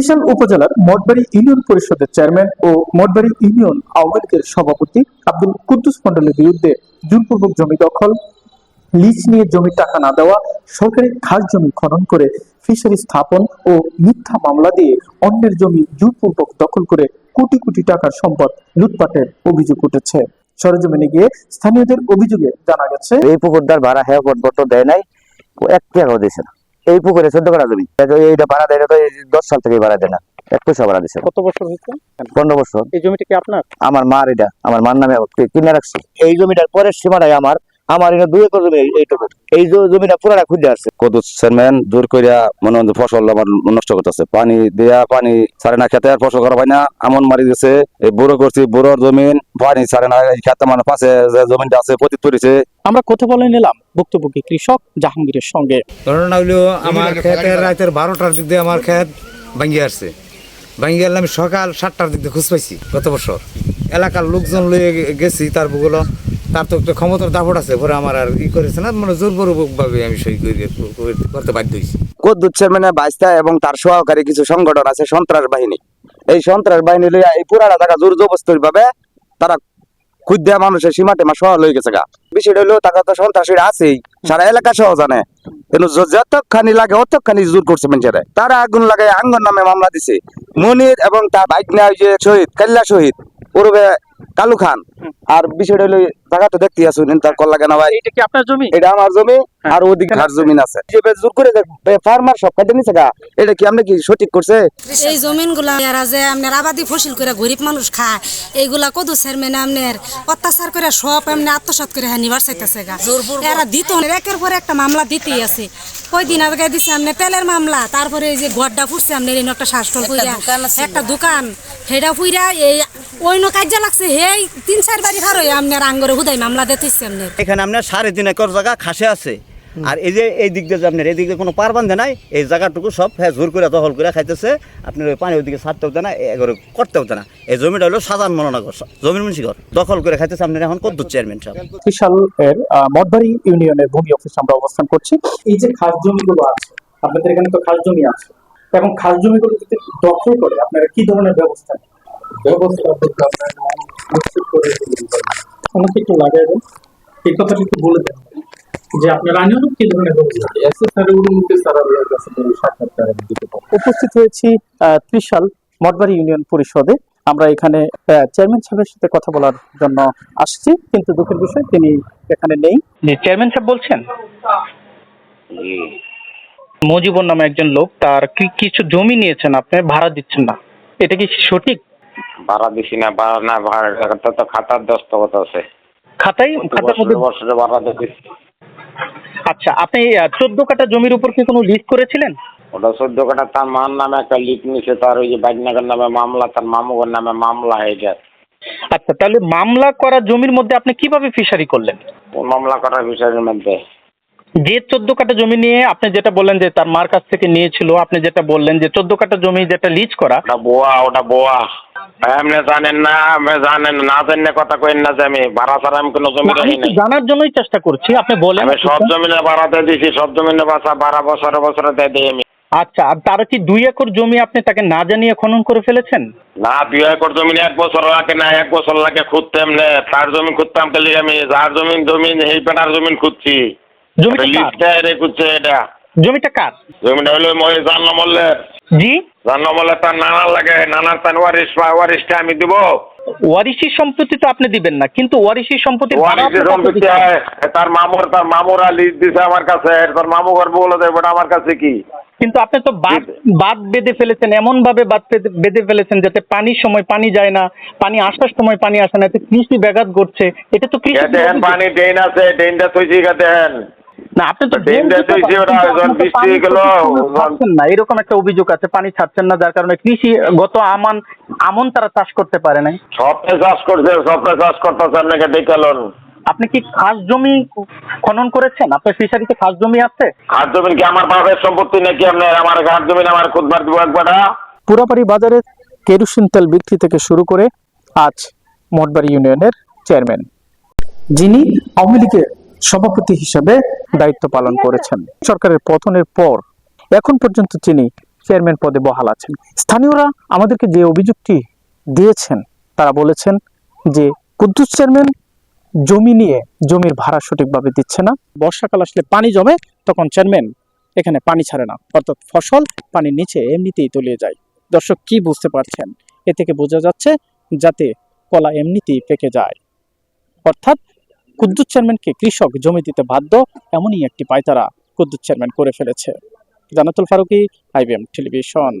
ত্রিশাল উপজেলার মঠবাড়ি ইউনিয়ন পরিষদের চেয়ারম্যান ও মঠবাড়ি ইউনিয়ন আওয়ামী লীগের সভাপতি আব্দুল কুদ্দুস মন্ডলের বিরুদ্ধে জোরপূর্বক জমি দখল, লিজ নিয়ে জমির টাকা না দেওয়া, সরকারি খাস জমি খনন করে ফিশারি স্থাপন ও মিথ্যা মামলা দিয়ে অন্যের জমি জোরপূর্বক দখল করে কোটি কোটি টাকার সম্পদ লুটপাটের অভিযোগ উঠেছে। সরেজমিনে গিয়ে স্থানীয়দের অভিযোগে জানা গেছে এই পুকুরটার ভাড়া হ্যাঁ পর্যন্ত দেয় নাই, এক টাকাও দিয়েছে না। এই পুকুরে চোদ্দ করা জমি। এইটা ভাড়া দেয় না তো দশ সাল থেকে ভাড়া দেয় না। এক পয়সা ভাড়া দিছে। কত বছর হয়েছে? পনেরো বছর। এই জমিটা কি আপনার? আমার মার এটা। আমার মার নামে কিনে রাখছি। এই জমিটার পরের সীমাটাই আমার। আমার এখানে দুই একর জমি এইটুকু এই জমিটা পুরাটা খুঁজে আসছে। কত চেয়ারম্যান জোর করিয়া মনে হয় ফসল আমার নষ্ট করতেছে। পানি দেয়া পানি ছাড়ে না খেতে আর ফসল করা হয় না। এমন মারি গেছে এই বুড়ো করছি বুড়োর জমিন পানি ছাড়ে না খেতে মানে পাশে যে জমিনটা আছে পতিত পড়েছে আমরা কথা বলে নিলাম ভুক্তভোগী কৃষক জাহাঙ্গীরের সঙ্গে। ঘটনা হইল আমার ক্ষেতের রাতের বারোটার দিক দিয়ে আমার ক্ষেত ভাঙ্গি আসছে। ভাঙ্গি গেলে আমি সকাল সাতটার দিক দিয়ে খুঁজ পাইছি গত বছর। এলাকার লোকজন লয়ে গেছি তার বুগুলো তার তো একটা ক্ষমতার দাপট আছে, পরে আমার আর ই করেছে না মানে জোরপূর্বক ভাবে আমি সই করে- করে- করতে বাধ্য হয়েছি। কদ্দুত চেয়ারম্যানের বাইস্তা এবং তার সহকারী কিছু সংগঠন আছে সন্ত্রাস বাহিনী। এই সন্ত্রাস বাহিনী লইয়া এই জায়গা জোর জবস্তির ভাবে তারা খুদ মানুষের সীমা টেমা সহ লই গেছে গা। বিষয়টা হইল টাকা তো সন্ত্রাসীরা আছেই, সারা এলাকা সহ জানে। কিন্তু যতখানি লাগে, অতখানি জোর করছে মানুষের। তারা আগুন লাগাই আঙ্গন নামে মামলা দিছে। মনির এবং তার বাইক শহীদ, কাল্লা শহীদ, পূর্বে কালু খান। আর বিষয়টা হইল টাকা তো দেখতে আসুন তার কল লাগে না ভাই। এটা কি আপনার জমি? এটা আমার জমি আর ওদিকে ঘাট জমিন আছে। যে বে জোর করে ফার্মার সব কাটে নিছে গা এটা কি আপনি কি সঠিক করছে? এই জমিনগুলা এরা যে আপনার আবাদি ফসল করে গরিব মানুষ খায় এইগুলা কদু চেয়ারম্যান আপনার অত্যাচার করে সব এমনি আত্মসাত করে হ্যাঁ নিবার চাইতেছে গা। এরা দিত। একের পর একটা মামলা দিতেই আছে। কয়দিন আগে দিছে আপনার তেলের মামলা তারপরে এই যে গড্ডা ফুটছে আপনার একটা ফুইরা একটা দোকান হেডা ফুইরা এই অন্য কাজে লাগছে হেই তিন চার বাড়ি হয়ে আপনার আঙ্গরে হুদাই মামলা দিতেছে আপনার এখানে আপনার সাড়ে তিন একর জায়গা খাসে আছে। আর এই যে এই দিক দিয়ে আপনার এই দিক দিয়ে কোনো পার বান্ধে নাই এই জায়গাটুকু সব হ্যাঁ জোর করে দখল করে খাইতেছে। আপনার ওই পানি ওইদিকে ছাড়তে হতে না এগুলো করতে হতে না। এই জমিটা হলো সাধারণ মনোনগর জমির মুন্সিগর দখল করে খাইতেছে আপনার এখন কদ্দুর চেয়ারম্যান সাহেব। ত্রিশাল এর মঠবাড়ি ইউনিয়নের ভূমি অফিসে আমরা অবস্থান করছি। এই যে খাস জমিগুলো আছে আপনাদের এখানে তো খাস জমি আছে। এবং খাস জমিগুলো যদি দখল করে আপনারা কি ধরনের ব্যবস্থা নেন? ব্যবস্থা নিশ্চিত করে আমাকে একটু লাগাই দেন। এই কথাটা একটু বলে দেন। যে আপনার আইনানুক কি ধরনের উপস্থিত হয়েছি ত্রিশাল মঠবাড়ি ইউনিয়ন পরিষদে। আমরা এখানে আহ, চেয়ারম্যান সাহেবের সাথে কথা বলার জন্য আসছি কিন্তু দুঃখের বিষয় তিনি এখানে নেই। চেয়ারম্যান সাহেব বলছেন? মজিবর নামে একজন লোক তার কিছু জমি নিয়েছেন আপনি ভাড়া দিচ্ছেন না। এটা কি সঠিক? ভাড়া দিছি না ভাড়া না ভাড়া তো খাতার দস্তখত আছে। খাতায় খাতার মধ্যে বছরে ভাড়া দিছি আচ্ছা আপনি চোদ্দ কাটা জমির উপর কি কোনো লিস্ট করেছিলেন? ওটা চোদ্দ কাটা তার মার নামে একটা লিখ নিছে তার ওই যে বাইকনাগর নামে মামলা তার মামুগর নামে মামলা এটা আচ্ছা তাহলে মামলা করা জমির মধ্যে আপনি কীভাবে ফিশারি করলেন? মামলা করার বিষয়ের মধ্যে। যে চোদ্দ কাটা জমি নিয়ে আপনি যেটা বললেন যে তার মার কাছ থেকে নিয়েছিল আপনি যেটা বললেন যে চোদ্দ কাটা জমি যেটা লিজ করা ওটা বোয়া ওটা বোয়া। এমনি জানেন না আপনি জানেন না জানেন না কথা কইন না যে আমি ভাড়া ছাড়া আমি কোনো জমি রাখি জানার জন্যই চেষ্টা করছি আপনি বলেন আমি সব জমিনে ভাড়াতে দিছি সব জমিনে বাসা বারো বছরে বছরে দিই আমি। আচ্ছা আর তারা কি দুই একর জমি আপনি তাকে না জানিয়ে খনন করে ফেলেছেন? না দুই একর জমি এক বছর লাগে না এক বছর লাগে খুঁজতে তার জমি খুঁজতাম খালি আমি যার জমিন জমিন এই পেটার জমিন খুঁজছি। জমিটা কার? এটা। জমিটা কার? জমিটা হলো মই জান্নমল্লের জি। তার লাগে নানার তার ওয়ারিসটা আমি দিব? ওয়ারিশি সম্পত্তি তো আপনি দিবেন না কিন্তু সম্পত্তি তার মামুর তার মামুরা দিছে আমার কাছে তার মামু ঘর বলে দেবে ওটা আমার কাছে কি? কিন্তু আপনি তো বাদ বাদ বেঁধে ফেলেছেন এমন ভাবে বাদ বেঁধে- ফেলেছেন যাতে পানির সময় পানি যায় না পানি আসার সময় পানি আসে না এতে কৃষি ব্যাঘাত ঘটছে এটা তো কৃষি পানি ড্রেন আছে থইছি গা দেখেন। না আপনি তো ছাড়ছেন না এরকম একটা অভিযোগ আছে পানি ছাড়ছেন না যার কারণে কৃষি গত আমান আমন তারা চাষ করতে পারে নাই। সবটা চাষ করছে সবটা চাষ করতেছে আপনাকে ডেকালন? আপনি কি খাস জমি খনন করেছেন? আপনার ফিশারিতে খাস জমি আছে? হাত জমিন কি আমার বাপের সম্পত্তি নাকি আপনার? আমার হাত জমি আমার খুদবার দিব একবারটা পুরাবাড়ি বাজারে কেরোসিন তেল বিক্রি থেকে শুরু করে আজ মঠবাড়ি ইউনিয়নের চেয়ারম্যান। যিনি আওয়ামী লীগের সভাপতি হিসেবে দায়িত্ব পালন করেছেন। সরকারের পতনের পর এখন পর্যন্ত তিনি চেয়ারম্যান পদে বহাল আছেন। স্থানীয়রা আমাদেরকে যে অভিযোগটি দিয়েছেন, তারা বলেছেন যে কুদ্দুস চেয়ারম্যান জমি নিয়ে জমির ভাড়া সঠিকভাবে দিচ্ছে না। বর্ষাকাল আসলে পানি জমে, তখন চেয়ারম্যান এখানে পানি ছাড়ে না। অর্থাৎ ফসল পানির নিচে এমনিতেই তলিয়ে যায়। দর্শক কি বুঝতে পারছেন? এ থেকে বোঝা যাচ্ছে যাতে কলা এমনিতেই পেকে যায়। অর্থাৎ কুদ্দুস চেয়ারম্যানকে কৃষক জমি দিতে বাধ্য, এমনই একটি পায়তারা কুদ্দুত চেয়ারম্যান করে ফেলেছে। Jannatul Faruki IBM television.